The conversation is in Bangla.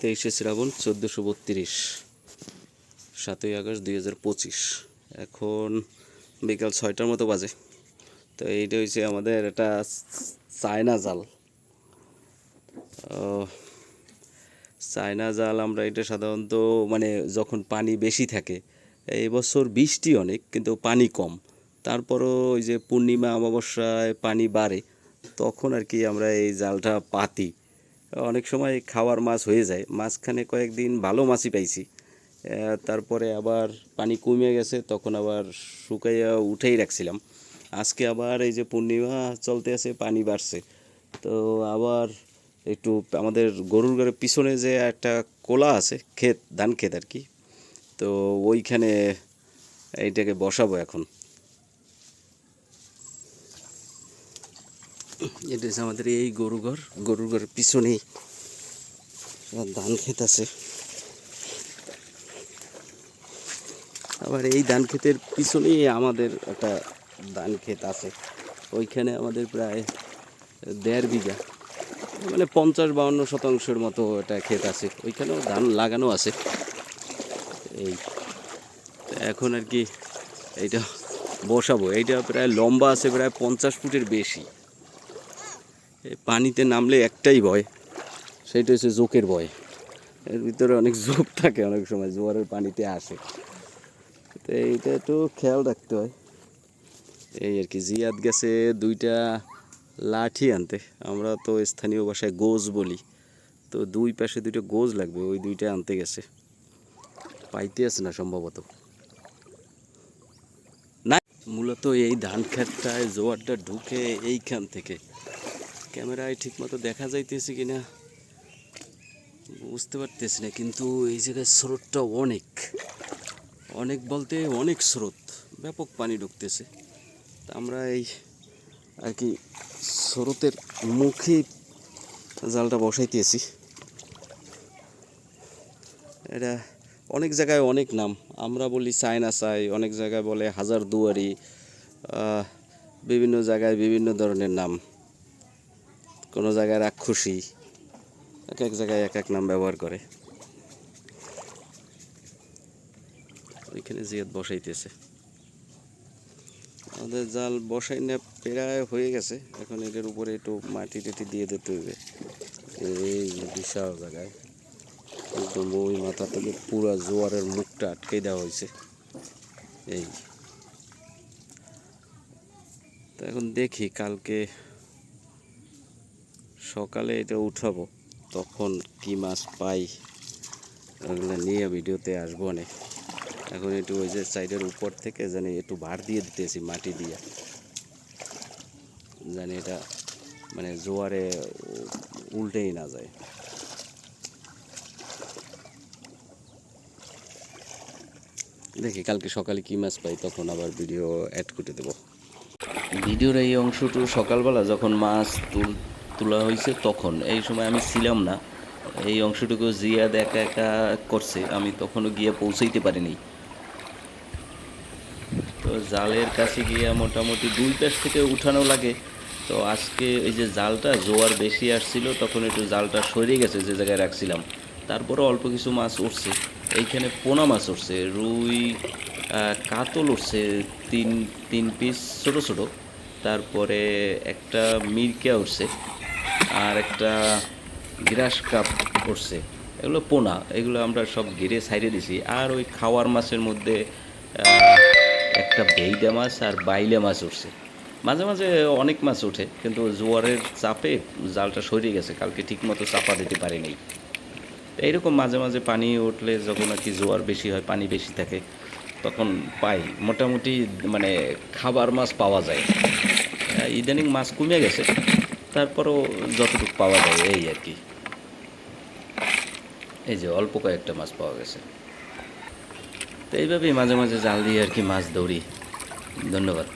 তেইশে শ্রাবণ চোদ্দোশো বত্রিশ, সাতই আগস্ট দুই হাজার পঁচিশ। এখন বিকাল ছয়টার মতো বাজে। তো এইটা হচ্ছে আমাদের একটা চায়না জাল। চায়না জাল আমরা এটা সাধারণত মানে যখন পানি বেশি থাকে, এই বছর বৃষ্টি অনেক, কিন্তু পানি কম। তারপরও ওই যে পূর্ণিমা অমাবস্যায় পানি বাড়ে, তখন আর কি আমরা এই জালটা পাতি। অনেক সময় খাওয়ার মাছ হয়ে যায়। মাঝখানে কয়েকদিন ভালো মাছই পাইছি। তারপরে আবার পানি কমে গেছে, তখন আবার শুকাইয়া উঠেই রাখছিলাম। আজকে আবার এই যে পূর্ণিমা চলতে আছে, পানি বাড়ছে। তো আবার একটু আমাদের গরুর ঘরের পিছনে যে একটা কোলা আছে, ক্ষেত, ধান ক্ষেত আর কি, তো ওইখানে এইটাকে বসাবো এখন। এটা হচ্ছে আমাদের এই গরু ঘর। গরুর ঘরের পিছনেই ধান ক্ষেত আছে। আবার এই ধান ক্ষেতের পিছনেই আমাদের একটা ধান ক্ষেত আছে। ওইখানে আমাদের প্রায় দেড় বিঘা মানে পঞ্চাশ বাউন্ন শতাংশের মতো একটা ক্ষেত আছে। ওইখানেও ধান লাগানো আছে। এই এখন আর কি এইটা বসাবো। এইটা প্রায় লম্বা আছে, প্রায় পঞ্চাশ ফুটের বেশি। পানিতে নামলে একটাই ভয়। সেইটা হচ্ছে জোকের ভয়। এর ভিতরে অনেক জোক থাকে অনেক সময়, জোয়ারের পানিতে আসে। তো এইটা একটু খেয়াল রাখতে হয়। এই আর কি, জিয়াদ গেছে দুইটা লাঠি আনতে। আমরা তো স্থানীয় ভাষায় গোজ বলি। তো দুই পাশে দুইটা গোজ লাগবে, ওই দুইটা আনতে গেছে। পাইতে আছে না সম্ভবত। না মূলত এই ধান ক্ষেতটায় জোয়ারটা ঢুকে এইখান থেকে। ক্যামেরায় ঠিকমতো দেখা যাইতেছে কিনা বুঝতে পারতেছি না, কিন্তু এই জায়গায় স্রোতটা অনেক। অনেক বলতে অনেক স্রোত, ব্যাপক পানি ঢুকতেছে। তা আমরা এই আর কি স্রোতের মুখে জালটা বসাইতেছি। এটা অনেক জায়গায় অনেক নাম, আমরা বলি চায়না চাই, অনেক জায়গায় বলে হাজার দুয়ারি বিভিন্ন জায়গায় বিভিন্ন ধরনের নাম। কোনো জায়গায় রাক্ষসী, এক এক জায়গায় এক এক নাম ব্যবহার করে। ওইখানে জিয়াদ বসাইতেছে। আমাদের জাল বসাই না প্রায় হয়ে গেছে। এখন এটার উপরে একটু মাটি টাটি দিয়ে দিতে হইবে এই বিশাল জায়গায়, একদম ওই মাথা থেকে পুরা জোয়ারের মুখটা আটকে দেওয়া হয়েছে। এই। তো এখন দেখি কালকে সকালে এটা উঠাবো, তখন কি মাছ পাই ওগুলো নিয়ে ভিডিওতে আসব অনেক। এখন একটু ওই যে সাইডের উপর থেকে জানি একটু ভার দিয়ে দিতেছি মাটি দিয়ে। জানি এটা মানে জোয়ারে উল্টেই না যায়। দেখি কালকে সকালে কি মাছ পাই, তখন আবার ভিডিও অ্যাড করে দেবো। ভিডিওর এই অংশটু সকালবেলা যখন মাছ তুল তোলা হয়েছে তখন। এই সময় আমি ছিলাম না। এই অংশটুকু জিয়াদ একা একা করছে। আমি তখনও গিয়ে পৌঁছাইতে পারিনি। তো জালের কাছে গিয়ে মোটামুটি দুই পাশ থেকে উঠানো লাগে। তো আজকে এই যে জালটা জোয়ার বেশি আসছিল, তখন একটু জালটা সরে গেছে যে জায়গায় রাখছিলাম। তারপরে অল্প কিছু মাছ উঠছে। এইখানে পোনা মাছ উঠছে, রুই কাতল উঠছে, তিন তিন পিস ছোট ছোট। তারপরে একটা মিরকা উঠছে। আর একটা গ্রাস কাপ করছে এগুলো পোনা, এগুলো আমরা সব ঘিরে সাইডে দিছি। আর ওই খাওয়ার মাছের মধ্যে একটা বেইডা মাছ আর বাইলে মাছ উঠছে। মাঝে মাঝে অনেক মাছ ওঠে, কিন্তু জোয়ারের চাপে জালটা সরিয়ে গেছে। কালকে ঠিকমতো চাপা দিতে পারিনি। এইরকম মাঝে মাঝে পানি উঠলে যখন আর কি জোয়ার বেশি হয়, পানি বেশি থাকে, তখন পাই। মোটামুটি মানে খাবার মাছ পাওয়া যায়। ইদানিং মাছ কমে গেছে। তারপরও যতটুকু পাওয়া যায় এই আর কি। এই যে অল্প কয়েকটা মাছ পাওয়া গেছে। তো এইভাবেই মাঝে মাঝে জাল দিয়ে আর কি মাছ দৌড়ি ধন্যবাদ।